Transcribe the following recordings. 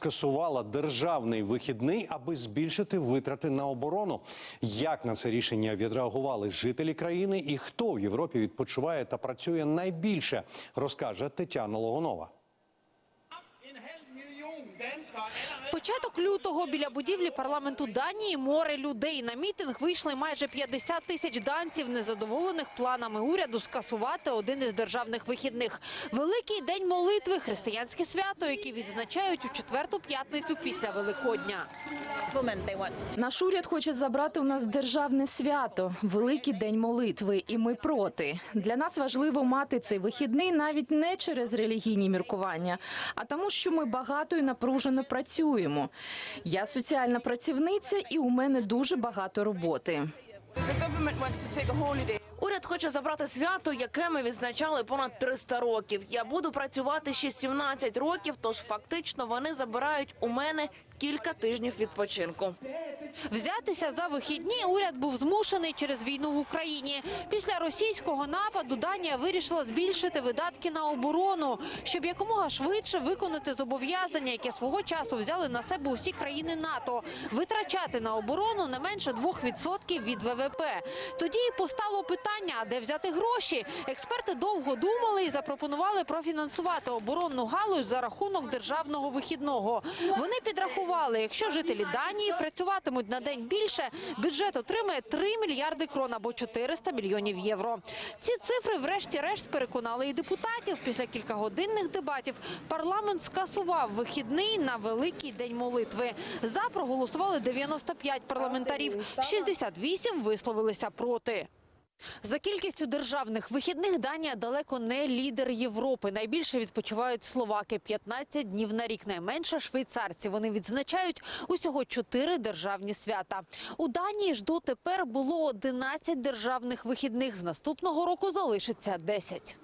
скасувала державний вихідний, аби збільшити витрати на оборону. Як на це рішення відреагували жителі країни і хто в Європі відпочиває та працює найбільше, розкаже Тетяна Логонова. Початок лютого біля будівлі парламенту Данії море людей. На мітинг вийшли майже 50 тисяч данців, незадоволених планами уряду скасувати один із державних вихідних. Великий день молитви – християнське свято, яке відзначають у четверту п'ятницю після Великодня. Наш уряд хоче забрати у нас державне свято, великий день молитви, і ми проти. Для нас важливо мати цей вихідний навіть не через релігійні міркування, а тому, що ми багато і напружено працюємо. Я соціальна працівниця, і у мене дуже багато роботи. Уряд хоче забрати свято, яке ми відзначали понад 300 років. Я буду працювати ще 17 років, тож фактично вони забирають у мене кілька тижнів відпочинку. Взятися за вихідні уряд був змушений через війну в Україні. Після російського нападу Данія вирішила збільшити видатки на оборону, щоб якомога швидше виконати зобов'язання, яке свого часу взяли на себе усі країни НАТО, витрачати на оборону не менше 2% від ВВП. Тоді і постало питання, де взяти гроші. Експерти довго думали і запропонували профінансувати оборонну галузь за рахунок державного вихідного. Вони підрахували, якщо жителі Данії працюватимуть на день більше, бюджет отримає 3 мільярди крон або 400 мільйонів євро. Ці цифри, врешті-решт, переконали і депутатів. Після кількагодинних дебатів парламент скасував вихідний на великий день молитви. За проголосували 95 парламентарів, 68 висловилися проти. За кількістю державних вихідних Данія далеко не лідер Європи. Найбільше відпочивають словаки – 15 днів на рік. Найменше швейцарці. Вони відзначають усього 4 державні свята. У Данії ж дотепер було 11 державних вихідних. З наступного року залишиться 10.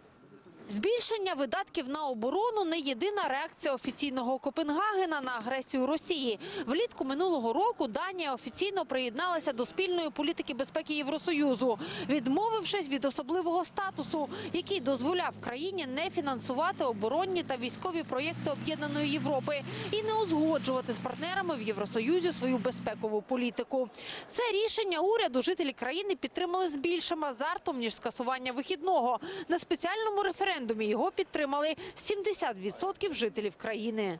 Збільшення видатків на оборону не єдина реакція офіційного Копенгагена на агресію Росії. Влітку минулого року Данія офіційно приєдналася до спільної політики безпеки Євросоюзу, відмовившись від особливого статусу, який дозволяв країні не фінансувати оборонні та військові проєкти об'єднаної Європи і не узгоджувати з партнерами в Євросоюзі свою безпекову політику. Це рішення уряду жителі країни підтримали з більшим азартом ніж скасування вихідного. На спеціальному референдумі його підтримали 70% жителів країни.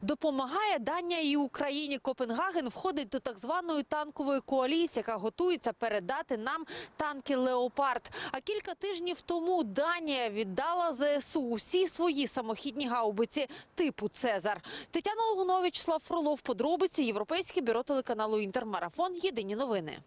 Допомагає Данія і Україні. Копенгаген входить до так званої танкової коаліції, яка готується передати нам танки Леопард. А кілька тижнів тому Данія віддала ЗСУ усі свої самохідні гаубиці типу Цезар. Тетяна Логунович, Слав Фролов, подробиці Європейське бюро телеканалу Інтермарафон. Єдині новини.